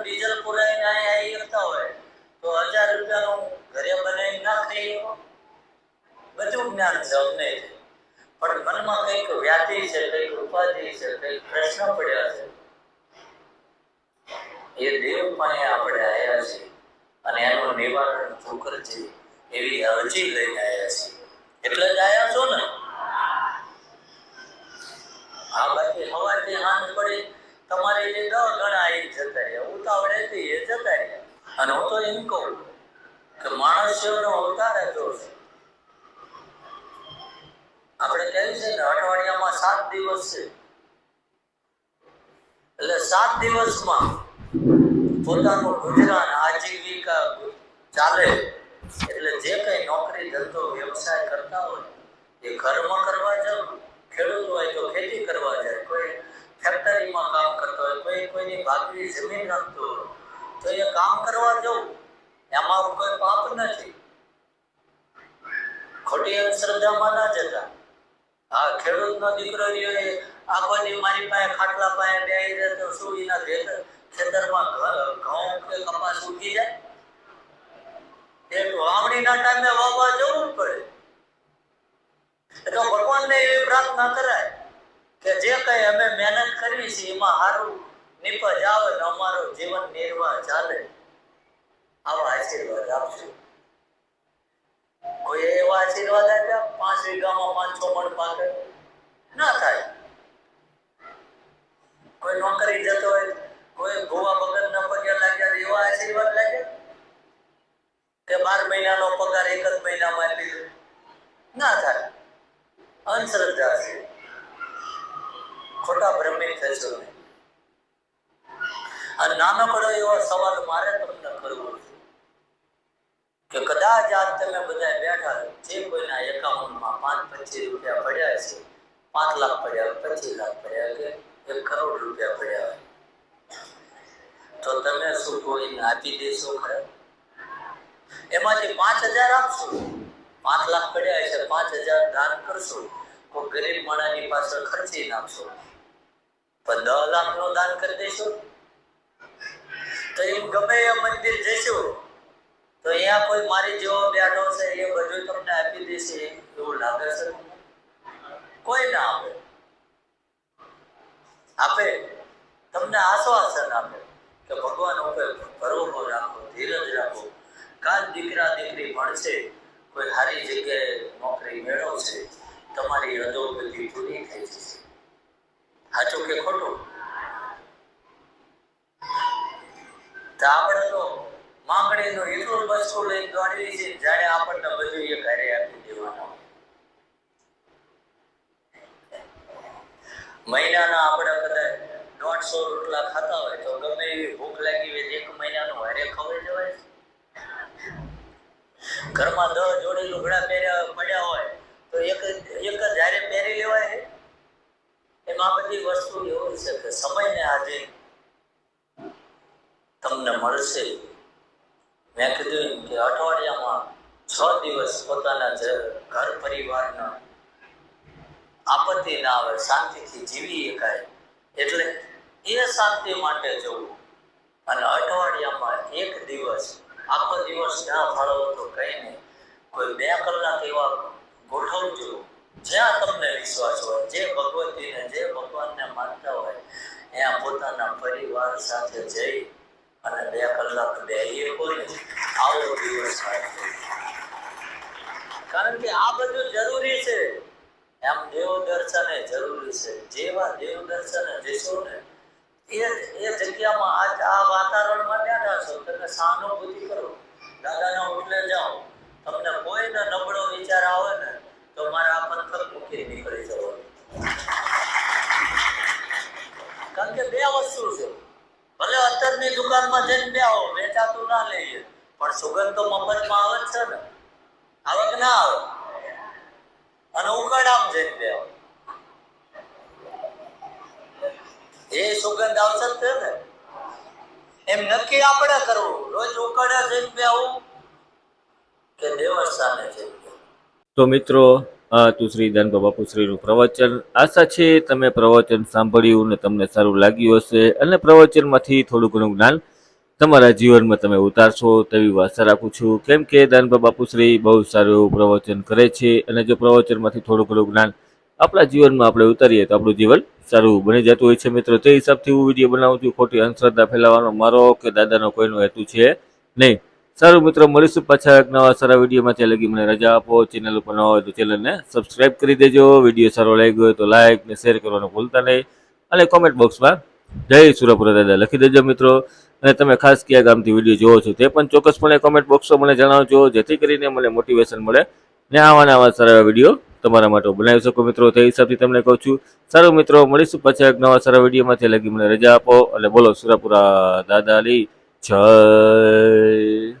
Diesel પુરાઈને અહીંયા હોય, તો હજાર રૂપિયાનું ઘરે બનાવીને ના બધું જ્ઞાન છે પણ મનમાં કંઈક વ્યાધિ છે, કંઈક ઉપાધિ છે, કંઈક પ્રશ્ન પડ્યા છે. એ દેવ પાસે આપણે આવ્યા છીએ. અને એનું નિવારણ તું કરજે એવી અરજી લઈને આવ્યા છીએ. એટલે જ આવ્યા છો ને? આ બાકી હવાથી હાથ પડે, તમારે જે દસ ગણા એ જતા રહ્યા. ઉતાવળેથી એ જતા રહ્યા. અને હું તો એમ કહું કે માણસોનો અવતાર હતો આપણે કહ્યું છે ને, અઠવાડિયામાં સાત દિવસ છે. એટલે સાત દિવસમાં પોતાનું ગુજરાન આજીવિકા ચાલે એટલે જે કઈ નોકરી, ધંધો, વ્યવસાય કરતા હોય, એ ઘરમાં કરવા જાવ, ખેડૂત હોય તો ખેતી કરવા જાય, કોઈ ફેક્ટરીમાં કામ કરતો હોય, કોઈ કોઈની ભાગની જમીન રાખતો હોય, તો એ કામ કરવા જવું, એમાં કોઈ પાપ નથી. ખોટી અંધશ્રદ્ધામાં ના જતા. આ ખેડૂતનો દીકરો રહ્યો એ કોઈ મારી પાસે ખાટલા, પાસે બે તો શું એના ખેતરમાં ઘઉં કે કપાસ ઉગી જાય. એ વાવણીના ટાઈમે વાવવા જવું પડે. એટલે ભગવાનને એવી પ્રાર્થના કરાય કે જે કઈ અમે મહેનત કરી છે, એમાં સારું નિપજ આવે ને અમારો જીવન નિર્વાહ ચાલે. આવા આશીર્વાદ આપશું. કોઈ એવા આશીર્વાદ આપ્યા? પાંચ વીઘામાં પાંચસો મણ પાકે. ના થાય. કોઈ નોકરી જતો હોય કોઈ ભૂવા વગરના પગે લાગ્યા એવા આશીર્વાદ લાગ્યા કે બાર મહિનાનો પગાર એક જ મહિનામાં આપી દો ના થાય અંધશ્રદ્ધા છે ખોટા ભ્રમિત થશો અને નાનકડો એવો સવાલ મારે તમને કરવો કે કદાચ આજ તમે બધા બેઠા જે કોઈના એકાઉન્ટમાં પાંચ પચીસ રૂપિયા પડ્યા છે, પાંચ લાખ પડ્યા, પચીસ લાખ પડ્યા કે એક કરોડ રૂપિયા પડ્યા તો તમે શું કોઈને આપી દેશો ખરા? એમાંથી પાંચ હજાર આપશો? પાંચ લાખ પડ્યા છે પાંચ હજાર દાન કરશો? કોઈ ગરીબ માણાની પાછળ ખર્ચી નાખશો પણ દસ લાખનું દાન કરી દઈશું. તો એમ ગમે એ મંદિર જઈશું. તો અહીંયા કોઈ મારી જેવો બેઠો છે એ બધું તમને આપી દેશે. એવું લાગે છે? કોઈ ના આપે. આપે. તમને આશ્વાસન આપે કે ભગવાન ઉપર ભરોસો રાખો, ધીરજ રાખો. કાલ દીકરા દીકરી ભણશે, કોઈ સારી જગ્યાએ નોકરી મેળવશે, તમારી અધોગતિ પૂરી થઈ જશે સાચું કે ખોટું આપણે તો માંગણીનો એટલો બસો લઈને દોડી છે, જાણે આપણને બધું એ ઘરે આપી દેવાનું મહિનાના આપણે કદાચ દોઢસો રોટલા ખાતા હોય તો ગમે એવી ભૂખ લાગી હોય એક મહિનાનો હારે ખવાઈ જવાય. ઘરમાં દસ જોડી લુગડા પહેર્યા પડ્યા હોય તો એક એક જ હારે પહેરી લેવાય છે એમાં બધી વસ્તુ એવું છે કે સમયને આજે તમને મળશે. મેં કીધું કે અઠવાડિયામાં છ દિવસ પોતાના ઘર પરિવારના આપત્તિ ના આવે, શાંતિથી જીવી શકાય. એટલે એ શાંતિ માટે જવું. અને અઠવાડિયામાં એક દિવસ, આખો દિવસ ના ફાળવો તો કઈ નહીં. કોઈ બે કલાક એવા ગોઠવજો. જ્યાં તમને વિશ્વાસ હોય, જે ભગવતીને જે ભગવાનને માનતા હોય ત્યાં પોતાના પરિવાર સાથે જઈ અને બે કલાક બેહીએ કોઈ આવો દિવસ કારણ કે આ બધું જરૂરી છે. એમ દેવ દર્શન એ જરૂરી છે. જેવા દેવ દર્શન જશો ને, એ એ જગ્યામાં આજ આ વાતાવરણમાં બેઠા છો તમે સહાનુભૂતિ કરો. દાદાના ઉઠલે જાઓ. તમને કોઈને નબળો વિચાર આવે ને, તો મારે આ પથ્થર મૂકી નીકળી જવાનું. કારણ કે બે વસ્તુ છે. ભલે દુકાન દુકાનમાં જઈને બે આવો વેચાતું ના લઈએ પણ સુગંધ તો મફતમાં આવે છે ને. આવે કે ના આવે. અને ઉકળામ જઈને બે આવો એ સુગંધ આવશે તે ને. એમ નક્કી આપણે કરવું. રોજ ઉકળે જઈને બેહવું કે દેવસ્થાને જઈને. તો મિત્રો આ હતું શ્રી દાનબા બાપુશ્રીનું પ્રવચન. આશા છે તમે પ્રવચન સાંભળ્યું ને તમને સારું લાગ્યું હશે અને પ્રવચનમાંથી થોડું ઘણું જ્ઞાન તમારા જીવનમાં તમે ઉતારશો તેવી આશા રાખું છું. કેમ કે દાનબા બાપુશ્રી બહુ સારું એવું પ્રવચન કરે છે અને જો પ્રવચનમાંથી થોડું ઘણું જ્ઞાન આપણા જીવનમાં આપણે ઉતારીએ તો આપણું જીવન સારું બની જતું હોય છે. મિત્રો, તે હિસાબથી હું વીડિયો બનાવું છું. ખોટી અંધશ્રદ્ધા ફેલાવવાનો મારો કે દાદાનો કોઈનો હેતુ છે નહીં. સારું મિત્રો, મળીશું પાછા એક નવા સારા વિડીયોમાં. ત્યાં લગી મને રજા આપો. ચેનલ ઉપર ન હોય તો ચેનલને સબસ્ક્રાઈબ કરી દેજો. વીડિયો સારો લાગ્યો હોય તો લાઇક ને શેર કરવાનું ભૂલતા નહીં. અને કોમેન્ટ બોક્સમાં જય સુરપુરા દાદા લખી દેજો મિત્રો. અને તમે ખાસ કયા ગામથી વીડિયો જોવો છો તે પણ ચોક્કસપણે કોમેન્ટ બોક્સમાં મને જણાવજો. જેથી કરીને મને મોટિવેશન મળે ને આવા નવા સારા વીડિયો તમારા માટે બનાવી શકો મિત્રો. તે હિસાબથી તમને કહું છું. સારું મિત્રો, મળીશું પાછા એક નવા સારા વિડીયોમાંથી લગી મને રજા આપો. અને બોલો સુરાપુરા દાદાની જય.